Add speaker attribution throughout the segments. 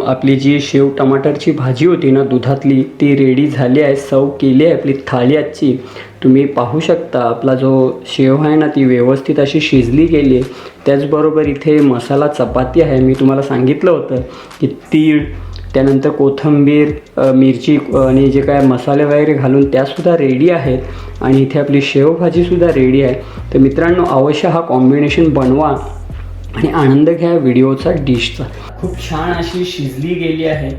Speaker 1: आपली जी शेव टमाटरची भाजी होती ना दुधातली ती रेडी झाली आहे सर्व केली आहे आपली थाळी आजची. तुम्ही पाहू शकता आपला जो शेव आहे ना ती व्यवस्थित अशी शिजली गेली आहे. त्याचबरोबर इथे मसाला चपाती आहे. मी तुम्हाला सांगितलं होतं की तीळ त्यानंतर कोथिंबीर मिरची आणि जे काय मसाले वगैरे घालून त्यासुद्धा रेडी आहेत. आणि इथे आपली शेवभाजीसुद्धा रेडी आहे. तर मित्रांनो अवश्य हा कॉम्बिनेशन बनवा. आणि आनंद घ्या व्हिडिओचा डिशचा. खूप छान अशी शिजली गेली आहे.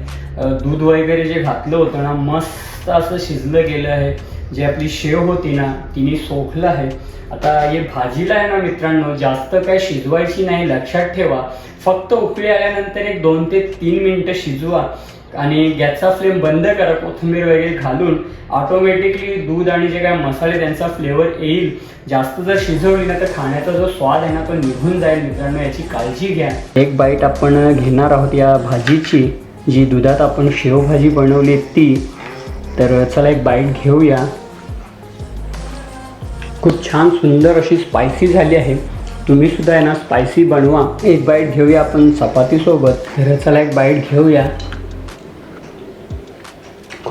Speaker 1: दूध वगैरे जे घातलं होतं ना मस्त असं शिजलं गेलं आहे. जे आपली शेव होती ना तिने सोखलं आहे. आता हे भाजीला आहे ना मित्रांनो जास्त काय शिजवायची नाही लक्षात ठेवा. फक्त उकळी आल्यानंतर एक दोन ते तीन मिनटं शिजवा. आणि गॅसचा फ्लेम बंद करा कोथिंबीर वगैरे घालून ऑटोमॅटिकली दूध आणि जे काय मसाले त्यांचा फ्लेवर येईल. जास्त जर शिजवली ना तर खाण्याचा जो स्वाद आहे ना तो निघून जाईल मित्रांनो याची काळजी घ्या. एक बाईट आपण घेणार आहोत या भाजीची जी दुधात आपण शेवभाजी बनवली ती. तर चला एक बाईट घेऊया. खूप छान सुंदर अशी स्पायसी झाली आहे. तुम्ही सुद्धा आहे ना स्पायसी बनवा. एक बाईट घेऊया आपण चपातीसोबत. तर चला एक बाईट घेऊया.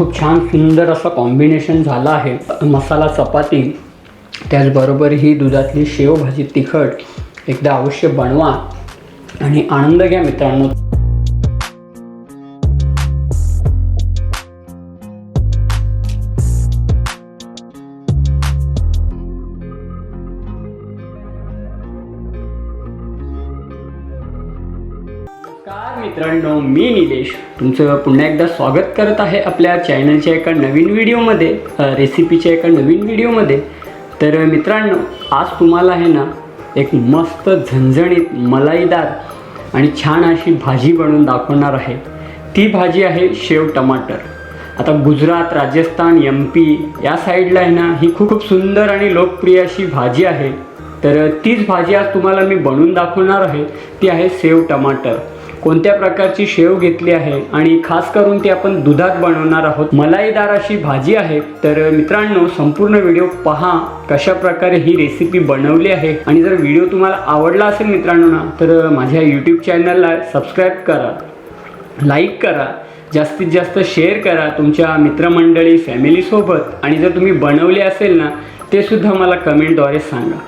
Speaker 1: खूप छान सुंदर असं कॉम्बिनेशन झालं आहे. मसाला चपाती त्याचबरोबर ही दुधातली शेवभाजी तिखट एकदा अवश्य बनवा आणि आनंद घ्या मित्रांनो. मित्रांनो मी निलेश. तुमचं पुन्हा एकदा स्वागत करत आहे आपल्या चॅनलच्या एका नवीन व्हिडिओमध्ये रेसिपीच्या एका नवीन व्हिडिओमध्ये. तर मित्रांनो आज तुम्हाला आहे ना एक मस्त झणझणीत मलाईदार आणि छान अशी भाजी बनवून दाखवणार आहे. ती भाजी आहे शेव टमाटर. आता गुजरात राजस्थान एम पी या साईडला आहे ना ही खूप खूप सुंदर आणि लोकप्रिय अशी भाजी आहे. तर तीच भाजी आज तुम्हाला मी बनवून दाखवणार आहे. ती आहे सेव टमाटर. कोणत्या प्रकारची शेव घेतली आहे आणि खास करून ती आपण दुधात बनवणार आहोत. मलाईदार अशी भाजी आहे. तर मित्रांनो संपूर्ण व्हिडिओ पहा कशा प्रकारे ही रेसिपी बनवली आहे. आणि जर व्हिडिओ तुम्हाला आवडला असेल मित्रांनो ना तर माझ्या यूट्यूब चॅनलला सबस्क्राईब करा लाईक करा जास्तीत जास्त शेअर करा तुमच्या मित्रमंडळी फॅमिलीसोबत आणि जर तुम्ही बनवले असेल ना ते सुद्धा मला कमेंटद्वारे सांगा.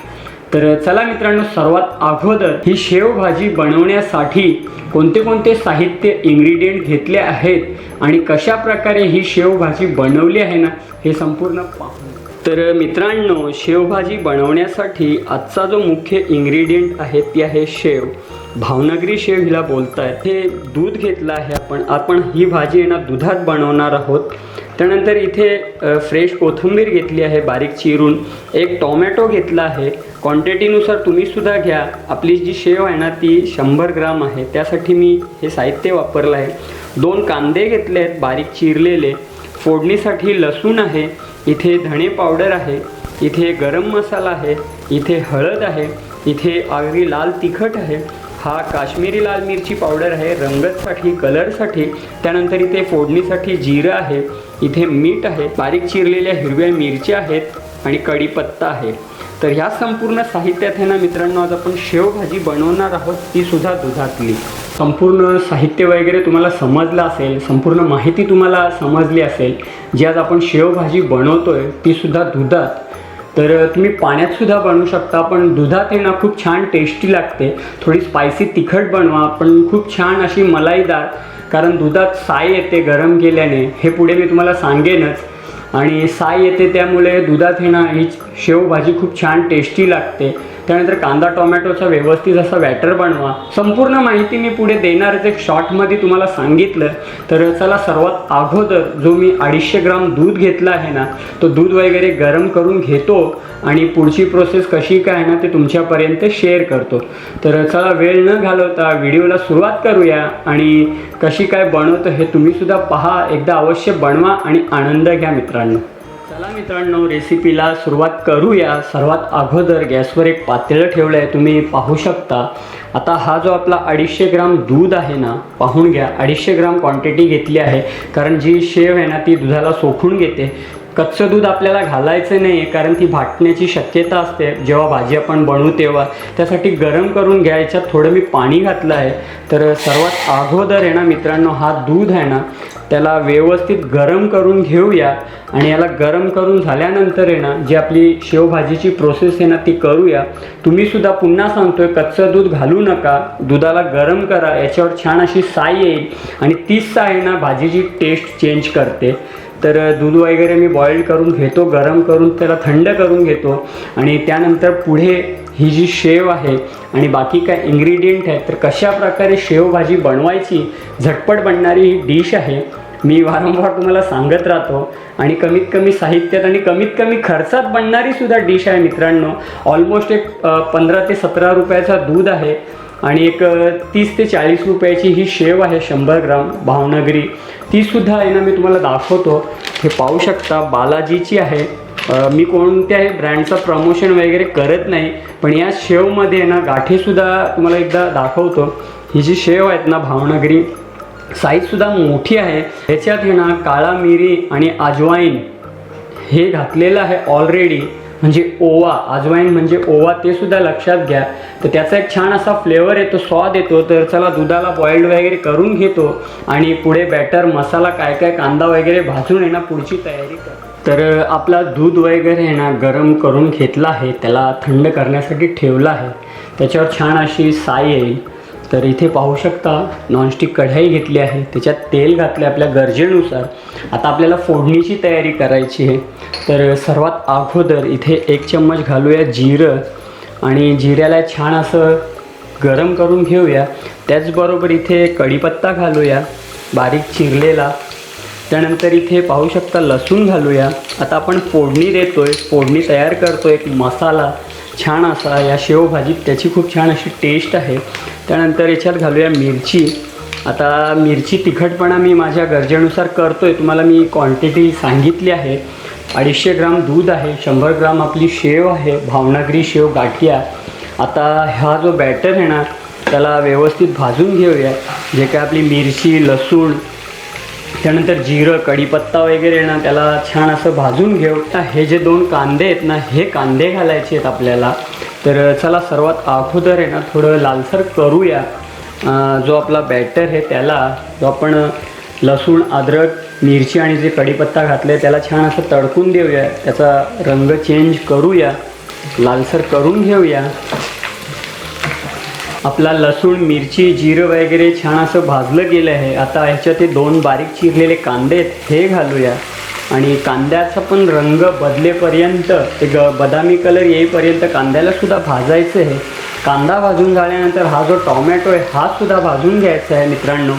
Speaker 1: तर चला मित्रांनो सर्वात अगोदर ही शेवभाजी बनवण्यासाठी कोणते कोणते साहित्य इन्ग्रेडियंट घेतले आहेत आणि कशा प्रकारे ही शेवभाजी बनवली आहे ना हे संपूर्ण पाहू. तर मित्रांनो शेवभाजी बनवण्यासाठी आजचा जो मुख्य इन्ग्रेडियंट आहे ती आहे शेव. भावनगरी शेव हिला बोलताय हे दूध घेतलं आहे आपण. आपण ही भाजी आहे ना दुधात बनवणार आहोत. त्यानंतर इथे फ्रेश कोथिंबीर घेतली आहे बारीक चिरून. एक टोमॅटो घेतला आहे. क्वांटिटीनुसार तुम्हीसुद्धा घ्या. आपली जी शेव आहे ना ती शंभर ग्राम आहे. त्यासाठी मी हे साहित्य वापरलं आहे. दोन कांदे घेतले आहेत बारीक चिरलेले. फोडणीसाठी लसूण आहे. इथे धणे पावडर आहे. इथे गरम मसाला आहे. इथे हळद आहे. इथे आगरी लाल तिखट आहे. हा काश्मीरी लाल मिरची पावडर आहे. रंगतसाठी कलरसाठी त्यानंतर इथे फोडणीसाठी जिरं आहे. इथे मीठ आहे. बारीक चिरलेल्या हिरव्या मिरच्या आहेत. आणि कढीपत्ता आहे. तर ह्या संपूर्ण साहित्यात आहे ना मित्रांनो आज आपण शेवभाजी बनवणार आहोत ती सुद्धा दुधातली. संपूर्ण साहित्य वगैरे तुम्हाला समजलं असेल संपूर्ण माहिती तुम्हाला समजली असेल जी आज आपण शेवभाजी बनवतोय ती सुद्धा दुधात. तर तुम्ही पाण्यात सुद्धा बनवू शकता पण दुधात हे ना खूप छान टेस्टी लागते. थोडी स्पायसी तिखट बनवा पण खूप छान अशी मलाईदार कारण दुधात साय येते गरम केल्याने हे पुढे मी तुम्हाला सांगेनच. आणि साय येते त्यामुळे दुधात हे ना ही शेवभाजी खूप छान टेस्टी लागते. त्यानंतर कांदा टोमॅटोचा व्यवस्थित असा बॅटर बनवा. संपूर्ण माहिती मी पुढे देणारच एक शॉर्टमध्ये तुम्हाला सांगितलं. तर चला सर्वात अगोदर जो मी अडीचशे ग्राम दूध घेतला आहे ना तो दूध वगैरे गरम करून घेतो आणि पुढची प्रोसेस कशी काय आहे ना ते तुमच्यापर्यंत शेअर करतो. तर चला वेळ न घालवता व्हिडिओला सुरुवात करूया आणि कशी काय बनवतं हे तुम्हीसुद्धा पहा. एकदा अवश्य बनवा आणि आनंद घ्या मित्रांनो. चला मित्रांनो रेसिपीला सुरुवात करूया. सर्वात अगोदर गॅसवर एक पातेलं ठेवलं आहे तुम्ही पाहू शकता. आता हा जो आपला अडीचशे ग्राम दूध आहे ना पाहून घ्या. अडीचशे ग्राम क्वांटिटी घेतली आहे. कारण जी शेव आहे ना ती दुधाला सोखून घेते. कच्चं दूध आपल्याला घालायचं नाही आहे कारण ती भाटण्याची शक्यता असते. जेव्हा भाजी आपण बनवू तेव्हा. त्यासाठी गरम करून घ्यायच्यात थोडं मी पाणी घातलं आहे. तर सर्वात अगोदर आहे ना मित्रांनो हा दूध आहे ना त्याला व्यवस्थित गरम करून घेऊया. आणि याला गरम करून झाल्यानंतर आहे ना जी आपली शेवभाजीची प्रोसेस आहे ना ती करूया. तुम्ही सुद्धा पुन्हा सांगतोय कच्चं दूध घालू नका. दुधाला गरम करा याच्यावर छान अशी साय येईल. आणि तीच साय ना भाजीची टेस्ट चेंज करते. तर दूध वगैरे मी बॉईल करून घेतो गरम करून त्याला थंड करून घेतो आणि त्यानंतर पुढे ही जी शेव आहे आणि बाकी काय इन्ग्रेडियंट आहेत तर कशा प्रकारे शेवभाजी बनवायची झटपट बनणारी ही डिश आहे. मी वारंवार तुम्हाला सांगत राहतो आणि कमीत कमी साहित्यात आणि कमीत कमी खर्चात बनणारी सुद्धा डिश आहे मित्रांनो. ऑलमोस्ट एक पंधरा ते सतरा रुपयाचा दूध आहे आणि एक तीस ते चाळीस रुपयाची ही शेव आहे शंभर ग्राम भावनगरी. तीसुद्धा आहे ना मी तुम्हाला दाखवतो. हे पाहू शकता बालाजीची आहे. मी कोणत्याही ब्रँडचं प्रमोशन वगैरे करत नाही पण या शेवमध्ये ना गाठीसुद्धा तुम्हाला एकदा दाखवतो. ही जी शेव आहेत ना भावनगरी साईजसुद्धा मोठी आहे. ह्याच्यात आहे ना काळा मिरी आणि अजवाईन हे घातलेलं आहे ऑलरेडी म्हणजे ओवा अजवाईन म्हणजे ओवा ते सुद्धा लक्षात घ्या. तर त्याचा एक छान असा फ्लेवर येतो स्वाद येतो. तर चला दुधाला बॉईल्ड वगैरे करून घेतो आणि पुढे बॅटर मसाला काय काय कांदा वगैरे भाजून येणार पुढची तयारी कर. तर आपला दूध वगैरे आहे ना गरम करून घेतला आहे. त्याला थंड करण्यासाठी ठेवला आहे. त्याच्यावर छान अशी साय येईल तर इथे पाहू शकता नॉनस्टिक कढाई घेतली आहे. त्याच्यात तेल घातले आपल्या गरजेनुसार. आता आपल्याला फोडणीची तयारी करायची आहे. तर सर्वात अगोदर इथे एक चम्मच घालूया जिरं. आणि जिऱ्याला छान असं गरम करून घेऊया. त्याचबरोबर इथे कढीपत्ता घालूया बारीक चिरलेला. त्यानंतर इथे पाहू शकता लसूण घालूया. आता आपण फोडणी देतोय. फोडणी तयार करतो एक मसाला. छान असा या शेवभाजीत त्याची खूप छान अशी टेस्ट आहे. त्यानंतर याच्यात घालूया मिरची. आता मिरची तिखटपणा मी माझ्या गरजेनुसार करतो आहे तुम्हाला मी क्वांटिटी सांगितली आहे. अडीचशे ग्राम दूध आहे शंभर ग्राम आपली शेव आहे भावनागरी शेव गाठिया. आता हा जो बॅटर आहे ना त्याला व्यवस्थित भाजून घेऊया. जे काय आपली मिरची लसूण त्यानंतर जिरं कढीपत्ता वगैरे ना त्याला छान असं भाजून घेऊ. आता हे जे दोन कांदे आहेत ना हे कांदे घालायचे आहेत आपल्याला. तर चला सर्वात अगोदर आहे ना थोडं लालसर करूया. जो आपला बॅटर आहे त्याला जो आपण लसूण अद्रक मिरची आणि जे कढीपत्ता घातले त्याला छान असं तडकून देऊया. त्याचा रंग चेंज करूया. लालसर करून घेऊया. आपला लसूण मिरची जिरं वगैरे छान असं भाजलं गेलं आहे. आता ह्याच्यात ते दोन बारीक चिरलेले कांदे आहेत हे घालूया. आणि कांद्याचा पण रंग बदलेपर्यंत ते ग बदामी कलर येईपर्यंत कांद्याला सुद्धा भाजायचं आहे. कांदा भाजून झाल्यानंतर हा जो टॉमॅटो आहे हा सुद्धा भाजून घ्यायचा आहे मित्रांनो.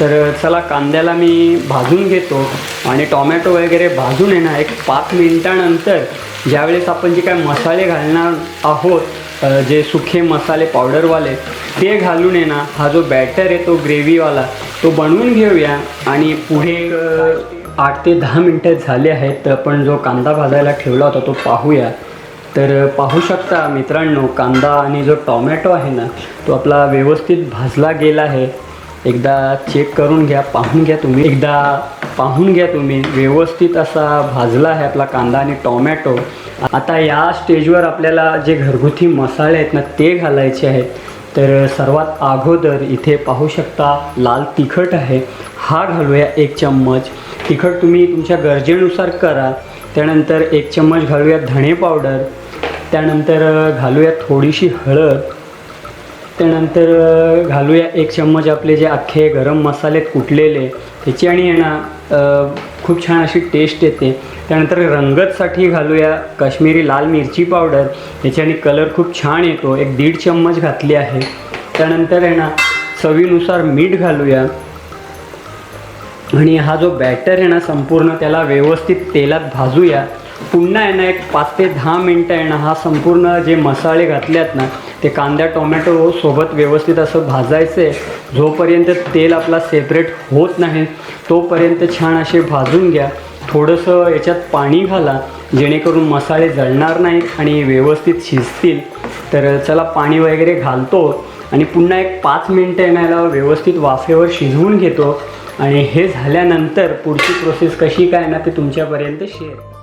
Speaker 1: तर चला कांद्याला मी भाजून घेतो. आणि टॉमॅटो वगैरे भाजून आहे ना एक पाच मिनटानंतर ज्यावेळेस आपण जे काय मसाले घालणार आहोत जे सुखे मसाले पावडरवाले ते घालून येणार ना हा जो बॅटर आहे तो ग्रेव्हीवाला तो बनवून घेऊया. आणि पुढे आठ ते दहा मिनटं झाले आहेत तर आपण जो कांदा भाजायला ठेवला होता तो पाहूया. तर पाहू शकता मित्रांनो कांदा आणि जो टॉमॅटो आहे ना तो आपला व्यवस्थित भाजला गेला आहे. एकदा चेक करून घ्या पाहून घ्या तुम्ही. एकदा पाहून घ्या तुम्ही. व्यवस्थित असा भाजला आहे आपला कांदा आणि टॉमॅटो. आता या स्टेजवर आपल्याला जे घरगुती मसाले आहेत ना ते घालायचे आहेत. तर सर्वात अगोदर इथे पाहू शकता लाल तिखट आहे. हा घालूया एक चम्मच. तिखट तुम्ही तुमच्या गरजेनुसार करा. त्यानंतर एक चम्मच घालूया धणे पावडर. त्यानंतर घालूया थोडीशी हळद. त्यानंतर घालूया एक चम्मच आपले जे अख्खे गरम मसाले कुटलेले त्याची आणि ना खूप छान अशी टेस्ट येते. त्यानंतर रंगतसाठी घालूया काश्मीरी लाल मिरची पावडर याच्याने कलर खूप छान येतो. एक दीड चम्मच घातली आहे. त्यानंतर आहे ना चवीनुसार मीठ घालूया. आणि हा जो बॅटर आहे ना संपूर्ण त्याला व्यवस्थित तेलात भाजूया. पुन्हा आहे ना एक पाच ते दहा मिनटं आहे ना हा संपूर्ण जे मसाले घातल्यात ना ते कांदा टोमॅटो सोबत व्यवस्थित असं भाजायचं. आहे जोपर्यंत तेल आपला सेपरेट होत नाही तोपर्यंत छान असे भाजून घ्या. थोडंसं याच्यात पाणी घाला जेणेकरून मसाले जळणार नाहीत आणि व्यवस्थित शिजतील. तर चला पाणी वगैरे घालतो. आणि पुन्हा एक पाच मिनटं आहे ना याला व्यवस्थित वाफेवर शिजवून घेतो. आणि हे झाल्यानंतर पुढची प्रोसेस कशी काय ना ते तुमच्यापर्यंत शेअर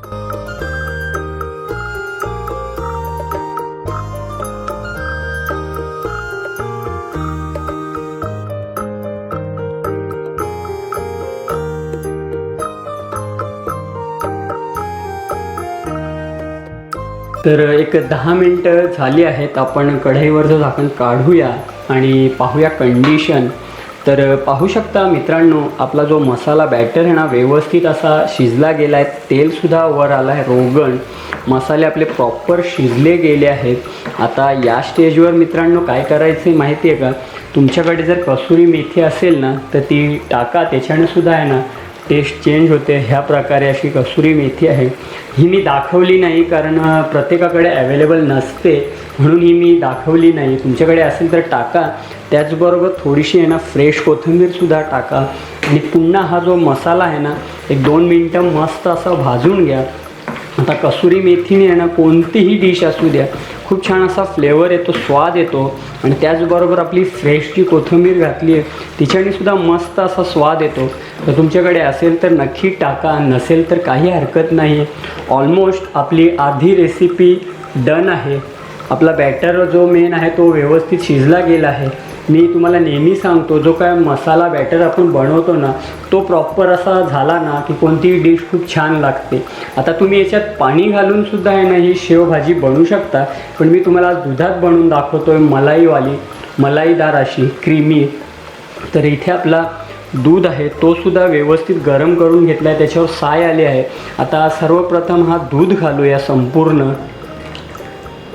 Speaker 1: तर एक दहा मिनटं झाली आहेत. आपण कढईवरचं झाकण काढूया आणि पाहूया कंडिशन तर पाहू शकता मित्रांनो आपला जो मसाला बॅटर आहे ना व्यवस्थित असा शिजला गेला आहे तेलसुद्धा वर आलं आहे रोगण. मसाले आपले प्रॉपर शिजले गेले आहेत. आता या स्टेजवर मित्रांनो काय करायचं आहे माहिती आहे का? तुमच्याकडे जर कसुरी मेथी असेल ना तर ती टाका. त्याच्याने सुद्धा आहे ना टेस्ट चेंज होते. ह्या प्रकारे अशी कसुरी मेथी आहे. ही मी दाखवली नाही कारण प्रत्येकाकडे अवेलेबल नसते. म्हणून ही मी दाखवली नाही. तुमच्याकडे असेल तर टाका. त्याचबरोबर थोडीशी आहे ना फ्रेश कोथिंबीरसुद्धा टाका. आणि पुन्हा हा जो मसाला आहे ना एक दोन मिनटं मस्त असा भाजून घ्या. आता कसुरी मेथीने आहे ना कोणतीही डिश असू द्या. खूप छान असा फ्लेवर येतो स्वाद येतो. आणि त्याचबरोबर आपली फ्रेश जी कोथिंबीर घातली आहे तिच्याने सुद्धा मस्त असा स्वाद येतो. तर तुमच्याकडे असेल तर नक्की टाका नसेल तर काही हरकत नाही. आहे ऑलमोस्ट आपली आधी रेसिपी डन आहे. आपला बॅटर जो मेन आहे तो व्यवस्थित शिजला गेला आहे. मी तुम्हाला नेहमी सांगतो जो काय मसाला बॅटर आपण बनवतो ना तो प्रॉपर असा झाला ना की कोणतीही डिश खूप छान लागते. आता तुम्ही याच्यात पाणी घालूनसुद्धा आहे ना ही शेवभाजी बनवू शकता. पण मी तुम्हाला आज दुधात बनवून दाखवतो आहे मलाईवाली मलाईदार अशी क्रीमी तर इथे आपला दूध आहे तो सुद्धा व्यवस्थित गरम करून घेतला आहे त्याच्यावर साय आली आहे. आता सर्वप्रथम हा दूध घालूया संपूर्ण.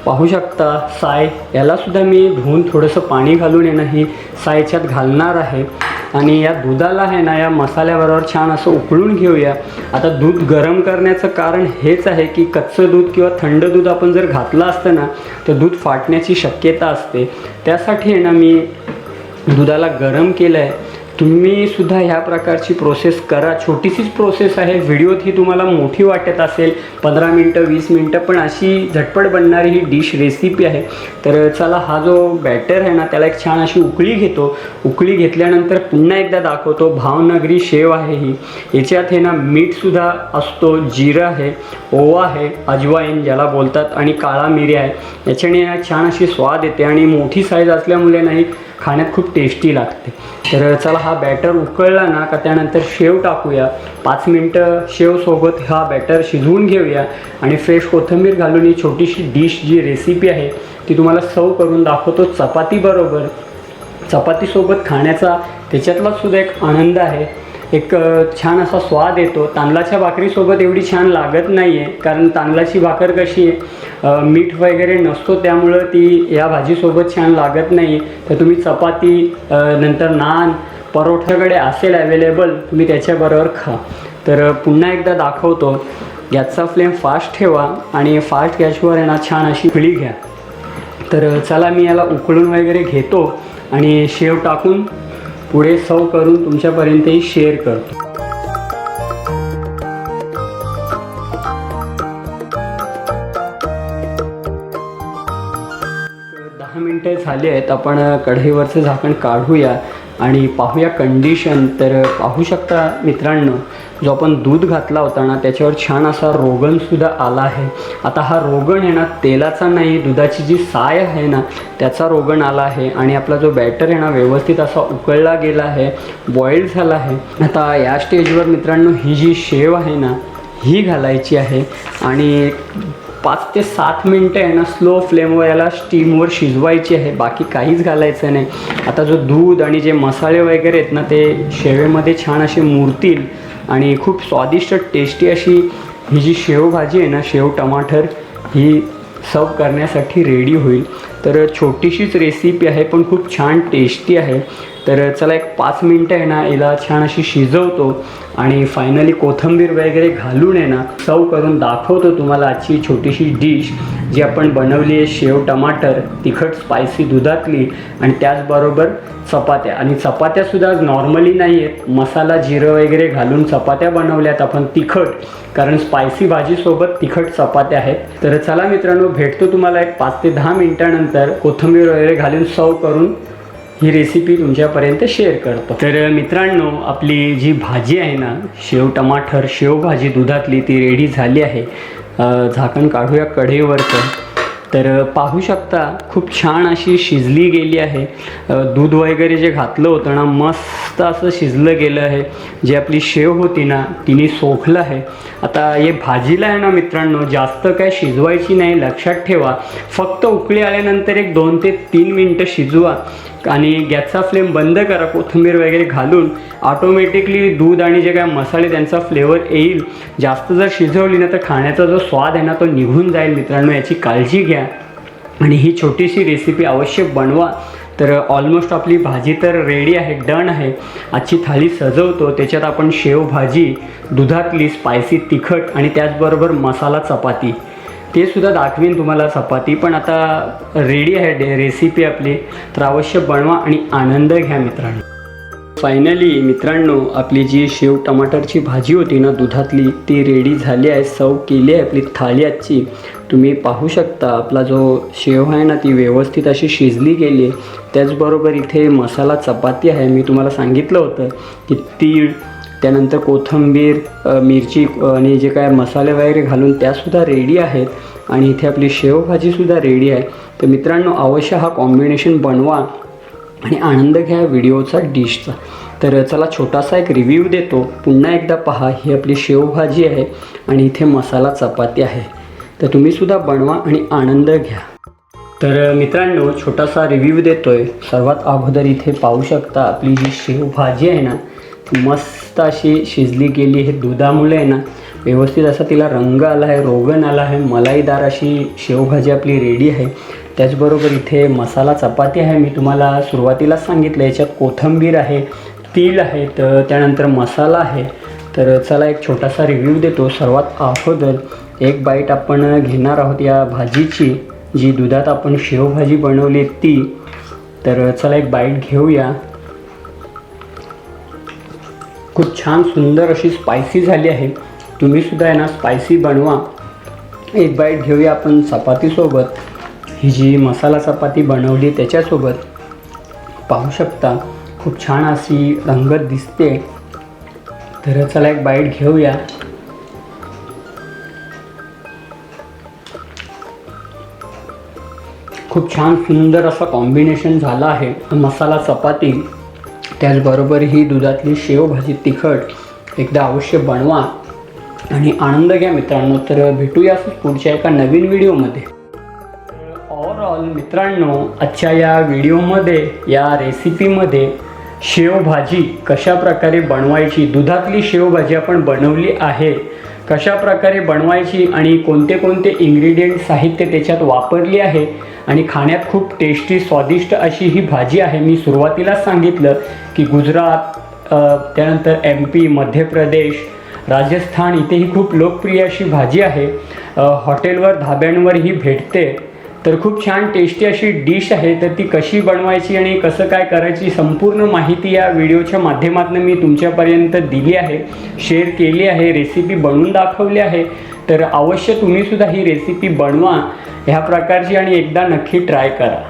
Speaker 1: पाहू शकता साय यालासुद्धा मी धुवून थोडंसं पाणी घालून आहे ना ही सायच्यात घालणार आहे. आणि या दुधाला आहे ना या मसाल्याबरोबर छान असं उकळून घेऊया. आता दूध गरम करण्याचं कारण हेच आहे की कच्चं दूध किंवा थंड दूध आपण जर घातलं असतं ना तर दूध फाटण्याची शक्यता असते. त्यासाठी आहे ना मी दुधाला गरम केलं आहे तुम्ही सुद्धा ह्या प्रकारची प्रोसेस करा. छोटीशीच प्रोसेस आहे. व्हिडिओत ही तुम्हाला मोठी वाटत असेल पंधरा मिनटं वीस मिनटं पण अशी झटपट बनणारी ही डिश रेसिपी आहे. तर चला हा जो बॅटर आहे ना त्याला एक छान अशी उकळी घेतो. उकळी घेतल्यानंतर पुन्हा एकदा दाखवतो. भावनगरी शेव आहे ही. याच्यात हे ना मीठसुद्धा असतो जिरं आहे ओवा आहे अजवाईन ज्याला बोलतात आणि काळा मिरी आहे. याच्याने ना छान अशी स्वाद येते आणि मोठी साईज असल्यामुळे नाही खाण्यात खूप टेस्टी लागते. तर चला हा बॅटर उकळला ना का त्यानंतर शेव टाकूया. पाच मिनटं शेवसोबत हा बॅटर शिजवून घेऊया. आणि फ्रेश कोथिंबीर घालून ही छोटीशी डिश जी रेसिपी आहे ती तुम्हाला सर्व करून दाखवतो चपातीबरोबर चपातीसोबत खाण्याचा त्याच्यातला सुद्धा एक आनंद आहे. एक छान असा स्वाद येतो. तांदळाच्या भाकरीसोबत एवढी छान लागत नाही आहे कारण तांदळाची भाकर कशी आहे मीठ वगैरे नसतो त्यामुळं ती या भाजीसोबत छान लागत नाही. तर तुम्ही चपाती नंतर नान परोठ्याकडे असेल अवेलेबल तुम्ही त्याच्याबरोबर खा. तर पुन्हा एकदा दाखवतो. गॅसचा फ्लेम फास्ट ठेवा आणि फास्ट गॅसवर येणार ना छान अशी पिळी घ्या. तर चला मी याला उकळून वगैरे घेतो आणि शेव टाकून पुढे सव करून तुमच्यापर्यंतही शेअर करतो. मिनटं आहेत आपण कढईवरचं झाकण काढूया आणि पाहूया कंडिशन तर पाहू शकता मित्रांनो जो आपण दूध घातला होता ना त्याच्यावर छान असा रोगणसुद्धा आला आहे. आता हा रोगण आहे ना तेलाचा नाही दुधाची जी साय आहे ना त्याचा रोगण आला आहे आणि आपला जो बॅटर आहे ना व्यवस्थित असा उकळला गेला आहे बॉईल्ड झाला आहे. आता या स्टेजवर मित्रांनो ही जी शेव आहे ना ही घालायची आहे आणि पाच ते सात मिनटं आहे ना स्लो फ्लेमवर याला स्टीमवर शिजवायची आहे. बाकी काहीच घालायचं नाही. आता जो दूध आणि जे मसाले वगैरे आहेत ना ते शेवेमध्ये छान असे मुरतील आणि खूप स्वादिष्ट टेस्टी अशी ही जी शेवभाजी आहे ना शेव टमाटर ही सर्व करण्यासाठी रेडी होईल. तर छोटीशीच रेसिपी आहे पण खूप छान टेस्टी आहे. तर चला एक पाच मिनटं आहे ना याला छान अशी शिजवतो आणि फायनली कोथिंबीर वगैरे घालून आहे ना सव करून दाखवतो तुम्हाला आजची छोटीशी डिश जी आपण बनवली आहे शेव टमाटर तिखट स्पायसी दुधातली आणि त्याचबरोबर चपात्या. आणि चपात्यासुद्धा नॉर्मली नाही आहेत. मसाला जिरं वगैरे घालून चपात्या बनवल्यात आपण तिखट कारण स्पायसी भाजीसोबत तिखट चपात्या आहेत. तर चला मित्रांनो भेटतो तुम्हाला एक पाच ते दहा मिनटानंतर. कोथिंबीर वगैरे घालून सव करून ही रेसिपी तुमच्यापर्यंत शेअर करतो. तर मित्रांनो आपली जी भाजी आहे ना शेव टमाटर शेव भाजी दुधातली ती रेडी झाली आहे. झाकण काढूया कढईवरचं. तर पाहू शकता खूप छान अशी शिजली गेली आहे. दूध वगैरे जे घातलं होतं ना मस्त असं शिजलं गेलं आहे. जी आपली शेव होती ना तिने सोखलं आहे. आता हे भाजीला आहे ना मित्रांनो जास्त काय शिजवायची नाही लक्षात ठेवा. फक्त उकळी आल्यानंतर एक दोन ते तीन मिनटं शिजवा. आणि गॅसचा फ्लेम बंद करा कोथिंबीर वगैरे घालून ऑटोमॅटिकली दूध आणि जे काय मसाले त्यांचा फ्लेवर येईल. जास्त जर शिजवली ना तर खाण्याचा जो स्वाद आहे ना तो निघून जाईल. मित्रांनो याची काळजी घ्या. आणि ही छोटीशी रेसिपी अवश्य बनवा. तर ऑलमोस्ट आपली भाजी तर रेडी आहे डन आहे. आजची थाळी सजवतो. त्याच्यात आपण शेव भाजी दुधातली स्पायसी तिखट आणि त्याचबरोबर मसाला चपाती. ते सुद्धा दाखवीन तुम्हाला चपाती. पण आता रेडी आहे डे रेसिपी आपली. तर अवश्य बनवा आणि आनंद घ्या मित्रांनो. फायनली मित्रांनो आपली जी शेव टमाटरची भाजी होती ना दुधातली ती रेडी झाली आहे सर्व केली आहे आपली थाळी आजची. तुम्ही पाहू शकता आपला जो शेव आहे ना ती व्यवस्थित अशी शिजली गेली आहे. त्याचबरोबर इथे मसाला चपाती आहे. मी तुम्हाला सांगितलं होतं की तीळ त्यानंतर कोथिंबीर मिरची आणि जे काय मसाले वगैरे घालून त्यासुद्धा रेडी आहेत. आणि इथे आपली शेवभाजीसुद्धा रेडी आहे. तर मित्रांनो अवश्य हा कॉम्बिनेशन बनवा आणि आनंद घ्या व्हिडिओचा डिशचा. तर चला छोटासा एक रिव्ह्यू देतो. पुन्हा एकदा पहा ही आपली शेवभाजी आहे आणि इथे मसाला चपाती आहे. तर तुम्हीसुद्धा बनवा आणि आनंद घ्या. तर मित्रांनो छोटासा रिव्ह्यू देतोय. सर्वात अगोदर इथे पाहू शकता आपली जी शेवभाजी आहे ना मस्त अशी शिजली गेली हे दुधामुळे आहे ना व्यवस्थित असा तिला रंग आला आहे रोगण आला आहे मलाईदार अशी शेवभाजी आपली रेडी आहे. त्याचबरोबर इथे मसाला चपाती आहे मी तुम्हाला सुरुवातीलाच सांगितलं याच्यात कोथिंबीर आहे तीळ आहे तर त्यानंतर मसाला आहे. तर चला एक छोटासा रिव्ह्यू देतो. सर्वात अगोदर एक बाईट आपण घेणार आहोत या भाजीची जी दुधात आपण शेवभाजी बनवली ती. तर चला एक बाईट घेऊया. खूप छान सुंदर अशी स्पायसी झाली आहे. तुम्हीसुद्धा आहे ना स्पायसी बनवा. एक बाईट घेऊया आपण चपातीसोबत ही जी मसाला चपाती बनवली त्याच्यासोबत. पाहू शकता खूप छान अशी रंगत दिसते. तर चला एक बाईट घेऊया. खूप छान सुंदर असं कॉम्बिनेशन झालं आहे मसाला चपाती. त्याचबरोबर ही दुधातली शेवभाजी तिखट एकदा अवश्य बनवा आणि आनंद घ्या मित्रांनो. तर भेटूया पुढच्या एका नवीन व्हिडिओमध्ये. ओवरऑल मित्रांनो आजच्या या व्हिडिओमध्ये या रेसिपीमध्ये शेवभाजी कशा प्रकारे बनवायची दुधातली शेवभाजी आपण बनवली आहे कशा प्रकारे बनवायची आणि कोणते कोणते इंग्रेडियंट साहित्य त्याच्यात वापरली आहे आणि खाण्यात खूप टेस्टी स्वादिष्ट अशी ही भाजी आहे. मी सुरुवातीलाच सांगितलं की गुजरात त्यानंतर एम पी मध्य प्रदेश राजस्थान इथे ही खूप लोकप्रिय अशी भाजी आहे. हॉटेलवर धाब्यांवर ही भेटते. तर खूप छान टेस्टी अशी डिश आहे. तर ती कशी बनवायची आणि कसं काय करायची संपूर्ण माहिती या व्हिडिओच्या माध्यमातून मी तुमच्यापर्यंत दिली आहे. शेअर केली आहे. रेसिपी बनवून दाखवली आहे. तर अवश्य तुम्हीसुद्धा ही रेसिपी बनवा. ह्या प्रकारची आणि एकदा नक्की ट्राय करा.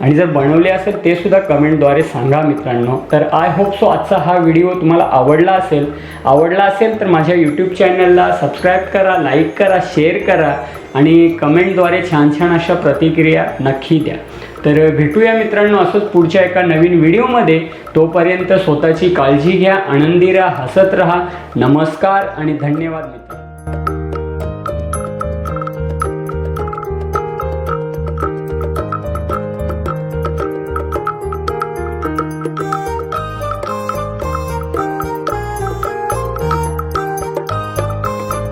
Speaker 1: आणि जर बनवले असेल ते सुद्धा कमेंटद्वारे सांगा मित्रांनो. तर आय होप सो आजचा हा व्हिडिओ तुम्हाला आवडला असेल. आवडला असेल तर माझ्या यूट्यूब चॅनलला सबस्क्राईब करा लाईक करा शेअर करा आणि कमेंटद्वारे छान छान अशा प्रतिक्रिया नक्की द्या. तर भेटूया मित्रांनो असंच पुढच्या एका नवीन व्हिडिओमध्ये तोपर्यंत स्वतःची काळजी घ्या आनंदी राहा हसत राहा. नमस्कार आणि धन्यवाद मित्रांनो.